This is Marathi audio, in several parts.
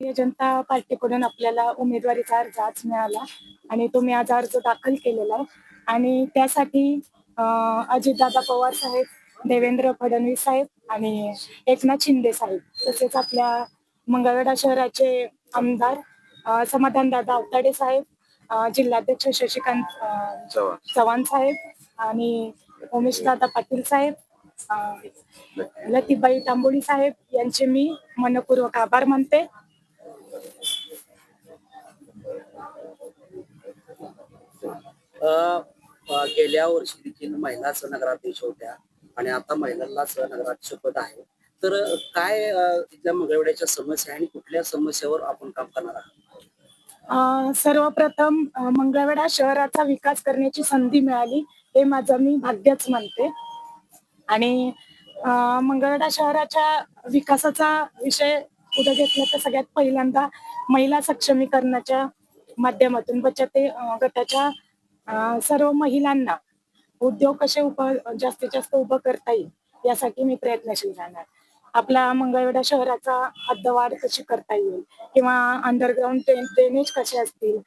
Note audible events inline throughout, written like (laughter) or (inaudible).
भारतीय जनता पार्टीकडून आपल्याला उमेदवारीचा अर्ज आज मिळाला आणि तो मी आज अर्ज दाखल केलेला आहे. आणि त्यासाठी अजितदादा पवार साहेब देवेंद्र फडणवीस साहेब आणि एकनाथ शिंदे साहेब तसेच आपल्या मंगळवेढा शहराचे आमदार समाधानदादा अवताडे साहेब जिल्हाध्यक्ष शशिकांत चव्हाण. साहेब आणि उमेशदादा पाटील साहेब लतीबाई तांबोळी साहेब यांचे मी मनपूर्वक आभार मानते. गेल्या वर्षी देखील महिला सहनगराध्यक्ष होत्या आणि आता महिलांना सहनगराध्यक्ष पद आहे. तर काय तिथल्या इथल्या मंगळवेड्याच्या समस्या आणि कुठल्या समस्यावर आपण काम करणार आहात? अं, सर्वप्रथम अं, मंगळवेढा शहराचा विकास करण्याची संधी मिळाली हे माझं मी भाग्यच मानते आणि अं, मंगळवेढा शहराच्या विकासाचा विषय पुढे घेतला तर सगळ्यात पहिल्यांदा महिला सक्षमीकरणाच्या माध्यमातून बचत गटाच्या सर्व महिलांना उद्योग कसे उप जास्तीत जास्त उभं करता येईल यासाठी मी प्रयत्नशील राहणार आपला मंगळवेढा शहराचा हद्दवाढ कशी करता येईल किंवा अंडरग्राऊंड ड्रेनेज कसे असतील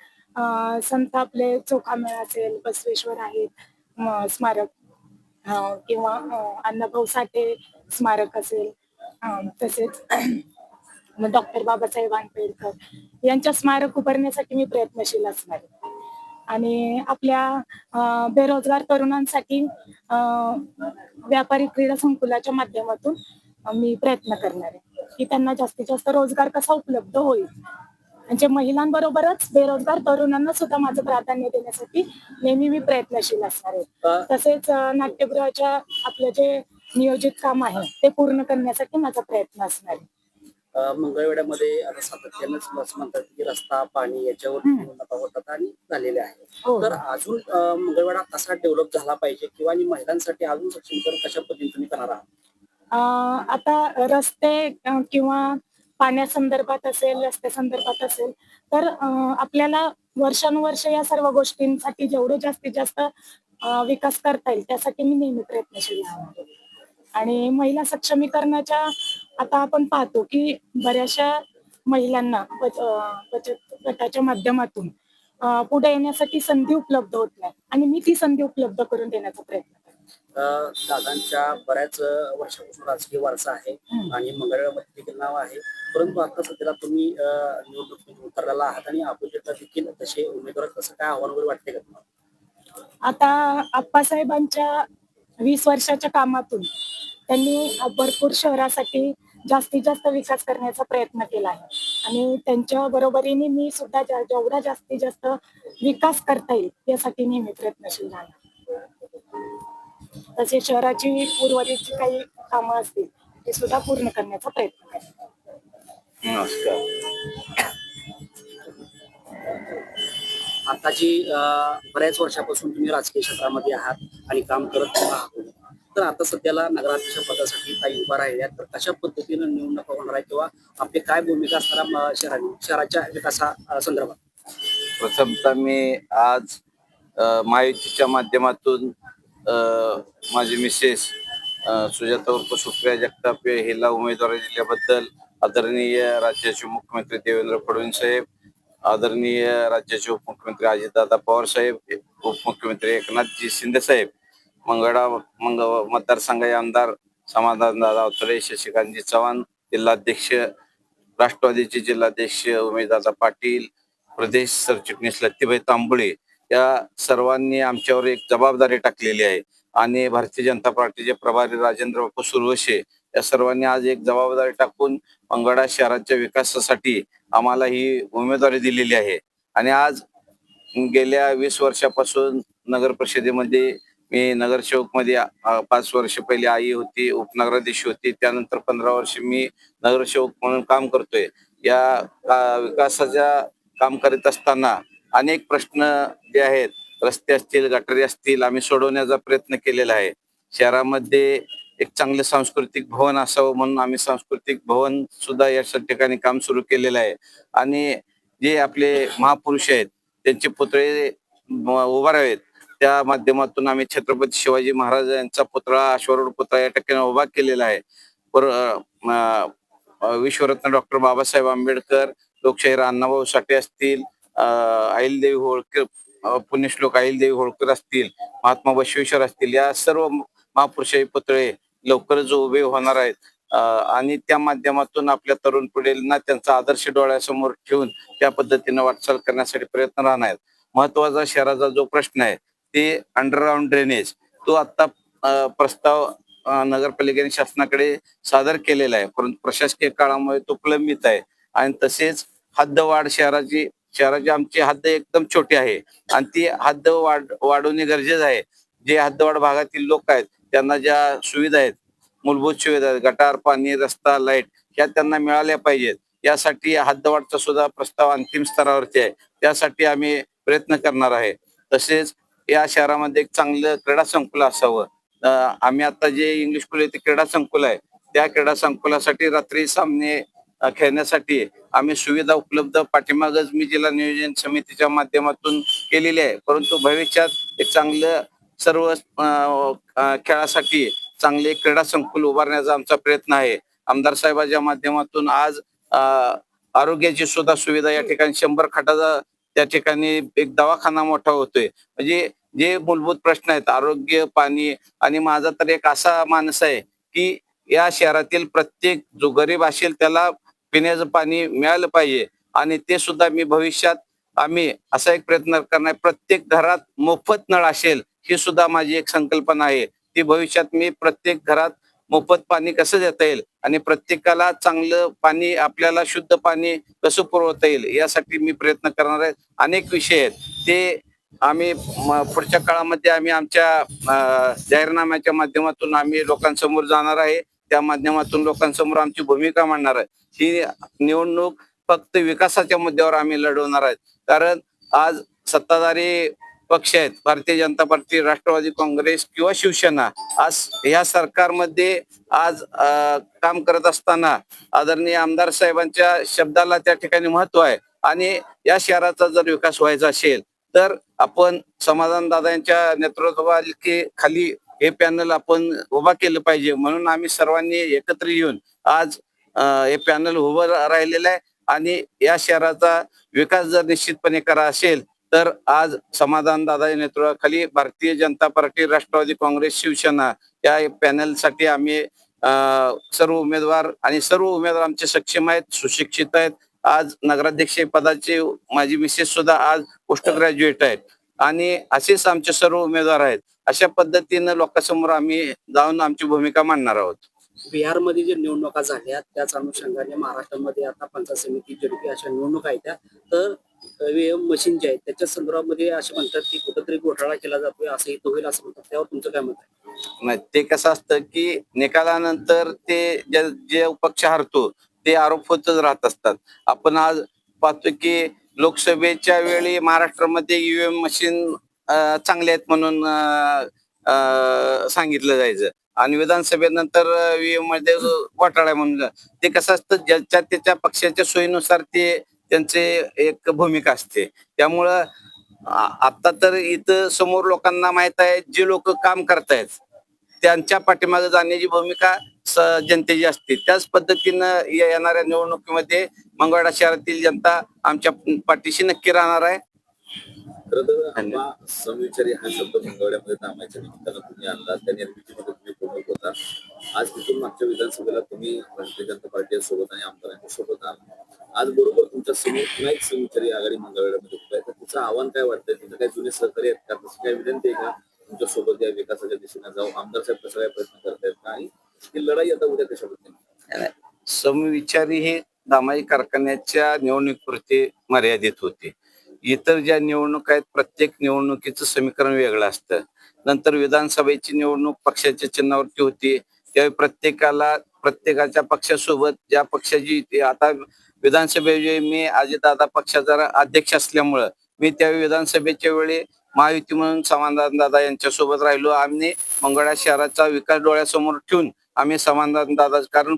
संत आपले चोखामेळ असेल बसवेश्वर आहेत स्मारक किंवा अण्णाभाऊ साठे स्मारक असेल तसेच (clears throat) डॉक्टर बाबासाहेब आंबेडकर यांच्या स्मारक उभारण्यासाठी मी प्रयत्नशील असणार आहे. आणि आपल्या बेरोजगार तरुणांसाठी व्यापारी क्रीडा संकुलाच्या माध्यमातून मी प्रयत्न करणार आहे की त्यांना जास्तीत जास्त रोजगार कसा उपलब्ध होईल. म्हणजे महिलांबरोबरच बेरोजगार तरुणांना सुद्धा माझं प्राधान्य देण्यासाठी नेहमी मी प्रयत्नशील असणार आहे. तसेच नाट्यगृहाच्या आपलं जे नियोजित काम आहे ते पूर्ण करण्यासाठी माझा प्रयत्न असणार आहे. मंगळवेड्यामध्ये आता सातत्यानंच असं म्हणतात की रस्ता पाणी याच्यावर होतात आणि झालेले आहे. हो. तर अजून अ, मंगळवेढा कसा डेव्हलप झाला पाहिजे किंवा आणि महिलांसाठी अजून सक्षमीकरण कशा पद्धतीने तुम्ही करणार आहात? आता रस्ते किंवा पाण्यासंदर्भात असेल रस्ते संदर्भात असेल तर आपल्याला वर्षानुवर्ष या सर्व गोष्टींसाठी जेवढं जास्तीत जास्त विकास करता येईल त्यासाठी मी नेहमी प्रयत्नशील. आणि महिला सक्षमीकरणाच्या आता आपण पाहतो की बऱ्याचशा महिलांना बचत गटाच्या माध्यमातून पुढे येण्यासाठी संधी उपलब्ध होत नाही. आणि मी ती संधी उपलब्ध करून देण्याचा प्रयत्न दादांच्या बऱ्याच वर्षापासून राजकीय वारसा आहे. आणि मंगळवेढ्यामध्ये देखील नाव आहे. परंतु आता सध्याला तुम्ही अ, निवडणुकीत उतरलेला आहात आणि अपोजिटला देखील तसे उमेदवार कसं काय आव्हान वगैरे वाटते का तुम्हाला? आता आप्पासाहेबांच्या वीस वर्षाच्या कामातून त्यांनी भरपूर शहरासाठी जास्तीत जास्त विकास करण्याचा प्रयत्न केला आहे. आणि त्यांच्या बरोबरीने मी सुद्धा जेवढा जास्तीत जास्त विकास करता येईल यासाठी नेहमी प्रयत्नशील राहणार. तसे शहराची उर्वरित काही कामं असतील ते सुद्धा पूर्ण करण्याचा प्रयत्न करेन. आता जी बऱ्याच वर्षापासून तुम्ही राजकीय क्षेत्रामध्ये आहात आणि काम करत आहात तर आता सध्याला नगराध्यक्ष पदासाठी काही उभा राहिल्या तर कशा पद्धतीनं निवडणूक होणार आहे किंवा आपली काय भूमिका असणार म, शहरा शहराच्या विकासा संदर्भात? प्रथमतः मी आज माहितीच्या महायुतीच्या माध्यमातून माझी मिसेस सुजाता उर्फ सुप्रिया जगताप हिला उमेदवारी दिल्याबद्दल आदरणीय राज्याचे मुख्यमंत्री देवेंद्र फडणवीस साहेब आदरणीय राज्याचे उपमुख्यमंत्री अजितदादा पवार साहेब उपमुख्यमंत्री एकनाथजी शिंदे साहेब मंगळा मंग मतदारसंघाचे आमदार समाधानदादा अवतरे शशिकांतजी चव्हाण जिल्हाध्यक्ष राष्ट्रवादीचे जिल्हाध्यक्ष उमेशदादा पाटील प्रदेश सरचिटणीस लत्तीबाई तांबळे या सर्वांनी आमच्यावर एक जबाबदारी टाकलेली आहे. आणि भारतीय जनता पार्टीचे प्रभारी राजेंद्र बापू सुरवशे या सर्वांनी आज एक जबाबदारी टाकून मंगळा शहराच्या विकासासाठी आम्हाला ही उमेदवारी दिलेली आहे. आणि आज गेल्या वीस वर्षापासून नगर परिषदेमध्ये मी नगरसेवकमध्ये पाच वर्ष पहिले आई होती उपनगराधीश होती. त्यानंतर पंधरा वर्ष मी नगरसेवक म्हणून काम करतोय. या विकासाच्या काम करीत असताना अनेक प्रश्न जे आहेत रस्ते असतील गटारी असतील आम्ही सोडवण्याचा प्रयत्न केलेला आहे. शहरामध्ये एक चांगलं सांस्कृतिक भवन असावं म्हणून आम्ही सांस्कृतिक भवन सुद्धा या ठिकाणी काम सुरू केलेलं आहे. आणि जे आपले महापुरुष आहेत त्यांचे पुतळे उभारावेत. त्या माध्यमातून आम्ही छत्रपती शिवाजी महाराज यांचा पुतळा अश्वरूढ पुतळा या ठिकाणी उभा केलेला आहे. पर विश्वरत्न डॉक्टर बाबासाहेब आंबेडकर लोकशाहीर अण्णाभाऊ साठे असतील अहिलदेवी होळकर पुण्यश्लोक अहिल्यादेवी होळकर असतील महात्मा बसवेश्वर असतील या सर्व महापुरुषाही पुतळे लवकरच उभे होणार आहेत. आणि त्या माध्यमातून आपल्या तरुण पिढीला त्यांचा आदर्श डोळ्यासमोर ठेवून त्या पद्धतीने वाटचाल करण्यासाठी प्रयत्न राहणार आहेत. महत्त्वाचा शहराचा जो प्रश्न आहे ते अंडरग्राऊंड ड्रेनेज तो आता प्रस्ताव नगरपालिकेने शासनाकडे सादर केलेला आहे. परंतु प्रशासकीय काळामुळे तो प्रलंबित आहे. आणि तसेच हद्दवाढ शहराची शहराची आमची हद्द एकदम छोटी आहे. आणि ती हद्द वाढ वाढवणे गरजेचं आहे. जे हद्दवाढ भागातील लोक आहेत त्यांना ज्या सुविधा आहेत मूलभूत सुविधा आहेत गटार पाणी रस्ता लाइट ह्या त्यांना मिळाल्या पाहिजेत. यासाठी हद्दवाढचा सुद्धा प्रस्ताव अंतिम स्तरावरती आहे. त्यासाठी आम्ही प्रयत्न करणार आहे. तसेच या शहरामध्ये एक चांगलं क्रीडा संकुल असावं. आम्ही आता जे इंग्लिश स्कूल येथे क्रीडा संकुल आहे. त्या क्रीडा संकुलासाठी रात्री सामने खेळण्यासाठी आम्ही सुविधा उपलब्ध पाठीमागच मी जिल्हा नियोजन समितीच्या माध्यमातून केलेली आहे. परंतु भविष्यात एक चांगलं सर्व खेळासाठी चांगले क्रीडा संकुल उभारण्याचा आमचा प्रयत्न आहे. आमदार साहेबांच्या माध्यमातून आज आरोग्याची सुद्धा सुविधा या ठिकाणी शंभर खाटाचा त्या ठिकाणी एक दवाखाना मोठा होतोय. म्हणजे जे मूलभूत प्रश्न आहेत आरोग्य पाणी आणि माझा तर एक असा माणूस आहे की या शहरातील प्रत्येक जो गरीब असेल त्याला पिण्याचं पाणी मिळालं पाहिजे आणि ते सुद्धा मी भविष्यात आम्ही असा एक प्रयत्न करणार. प्रत्येक घरात मोफत नळ असेल ही सुद्धा माझी एक संकल्पना आहे. ती भविष्यात मी प्रत्येक घरात मोफत पाणी कसं देता येईल? आणि प्रत्येकाला चांगलं पाणी आपल्याला शुद्ध पाणी कसं पुरवता येईल? यासाठी मी प्रयत्न करणार आहे. अनेक विषय आहेत. ते आम्ही पुढच्या काळामध्ये आम्ही आमच्या जाहीरनाम्याच्या माध्यमातून आम्ही लोकांसमोर जाणार आहे. त्या माध्यमातून लोकांसमोर आमची भूमिका मांडणार आहे. ही निवडणूक फक्त विकासाच्या मुद्द्यावर आम्ही लढवणार आहेत कारण आज सत्ताधारी पक्ष आहेत. भारतीय जनता पार्टी राष्ट्रवादी काँग्रेस किंवा शिवसेना. आज या सरकारमध्ये आज काम करत असताना आदरणीय आमदार साहेबांच्या शब्दाला त्या ठिकाणी महत्त्व आहे. आणि या शहराचा जर विकास व्हायचा असेल तर आपण समाधान दादांच्या नेतृत्वाखाली खाली हे पॅनल आपण उभा केलं पाहिजे. म्हणून आम्ही सर्वांनी एकत्र येऊन आज हे पॅनल उभं राहिलेलं आहे. आणि या शहराचा विकास जर निश्चितपणे करा असेल तर आज समाधान दादा नेतृत्वाखाली भारतीय जनता पार्टी राष्ट्रवादी काँग्रेस शिवसेना या पॅनलसाठी आम्ही सर्व उमेदवार आणि सर्व उमेदवार आमचे सक्षम आहेत सुशिक्षित आहेत. आज नगराध्यक्ष पदाचे माझी मिसेस सुद्धा आज पोस्ट ग्रॅज्युएट आहेत. आणि असेच आमचे सर्व उमेदवार आहेत. अशा पद्धतीनं लोकांसमोर आम्ही जाऊन आमची भूमिका मांडणार आहोत. बिहारमध्ये जे निवडणुका झाल्या त्याच अनुषंगाने महाराष्ट्रामध्ये आता पंचायत समिती जेडपी अशा निवडणुका आहेत त्या तर ईव्हीएम मशीन जे आहेत त्याच्या संदर्भामध्ये असे म्हणतात की कुठेतरी घोटाळा केला जातोय असं इथं होईल असं म्हणतात. त्यावर तुमचं काय मत आहे? नाही ते कसं असतं की निकालानंतर ते जे जे पक्ष हरतो ते आरोप होतच राहत असतात. आपण आज पाहतो की लोकसभेच्या वेळी महाराष्ट्रामध्ये ईव्हीएम मशीन चांगले आहेत म्हणून अं, अं, सांगितलं जायचं. आणि विधानसभेनंतर ईव्हीएममध्ये घोटाळा आहे म्हणून. ते कसं असतं ज्याच्या त्याच्या पक्षाच्या सोयीनुसार ते त्यांचे एक भूमिका असते. त्यामुळं आता तर इथं समोर लोकांना माहीत आहे जे लोक काम करतायत त्यांच्या पाठीमागे जाण्याची भूमिका जनतेची असते. त्याच पद्धतीनं येणाऱ्या निवडणुकीमध्ये मंगळवाडा शहरातील जनता आमच्या पाठीशी नक्की राहणार आहे. समविचारी हा शब्द मंगळवाड्यामध्ये नामाच्या निमित्तानं तुम्ही आणला त्या निर्मितीमध्ये तुम्ही होता. आज तिथून मागच्या विधानसभेला तुम्ही भारतीय जनता पार्टी सोबत आणि आमदारांच्या सोबत आला आज बरोबर तुमच्यासमोर पुन्हा एक समविचारी आघाडी मंगळवाड्यामध्ये उभा आहे. तर तिचं आव्हान काय वाटतंय? तिथं काही जुने सहकारी आहेत का? तसं काही विनंती आहे का? तुमच्यासोबत या विकासाच्या दिशेने जाऊ. आमदार साहेब कसा काय प्रयत्न करतायत का? आणि ही लढाई आता उद्या कशा पद्धतीने समविचारी हे दामाई कारखान्याच्या निवडणुकीपुरते मर्यादित होते. इतर ज्या निवडणूक आहेत प्रत्येक निवडणुकीचं समीकरण वेगळं असतं. नंतर विधानसभेची निवडणूक पक्षाच्या चिन्हावरती होती. त्यावेळी प्रत्येकाला प्रत्येकाच्या पक्षासोबत ज्या पक्षाची आता विधानसभे मी अजितदादा पक्षाचा अध्यक्ष असल्यामुळं मी त्यावेळी विधानसभेच्या वेळी महायुती म्हणून समाधान दादा यांच्या सोबत राहिलो. आम्ही मंगळा शहराचा विकास डोळ्यासमोर ठेवून आम्ही समाधान दादा कारण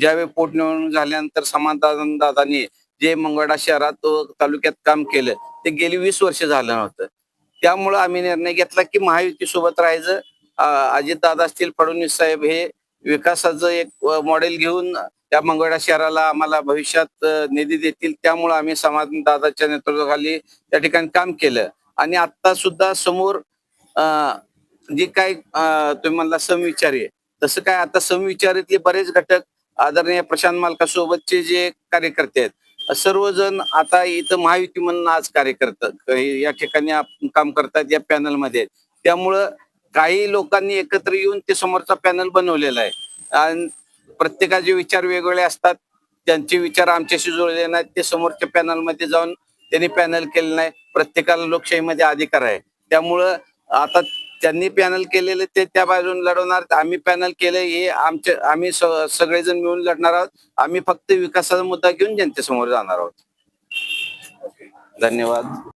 ज्यावेळी पोटनिवडणूक झाल्यानंतर समाधान दादांनी जे मंगळा शहरात तालुक्यात काम केलं ते गेली वीस वर्ष झालं नव्हतं. त्यामुळं आम्ही निर्णय घेतला की महायुती सोबत राहायचं अजितदादा असतील फडणवीस साहेब हे विकासाचं एक मॉडेल घेऊन त्या मंगळा शहराला आम्हाला भविष्यात निधी देतील. त्यामुळे आम्ही समाधान दादाच्या नेतृत्वाखाली त्या ठिकाणी काम केलं. आणि आता सुद्धा समोर अ, जे काय तुम्ही म्हणला समविचारी तसं काय आता समविचारीतले बरेच घटक आदरणीय प्रशांत मालकासोबतचे जे कार्यकर्ते आहेत सर्वजण आता इथं महायुती म्हणून आज कार्यकर्त या ठिकाणी आप- काम करतात या पॅनलमध्ये त्यामुळं काही लोकांनी एकत्र येऊन ते समोरचा पॅनल बनवलेला आहे. आणि प्रत्येकाचे विचार वेगवेगळे असतात. त्यांचे विचार आमच्याशी जुळले नाहीत. ते समोरच्या पॅनलमध्ये जाऊन त्यांनी पॅनल केले नाही. प्रत्येकाला लोकशाहीमध्ये अधिकार आहे. त्यामुळं आता त्यांनी पॅनल केलेले ते त्या बाजून लढवणार. आम्ही पॅनल केले हे आमचे आम्ही सगळेजण मिळून लढणार आहोत. आम्ही फक्त विकासाचा मुद्दा घेऊन जनतेसमोर जाणार आहोत. धन्यवाद.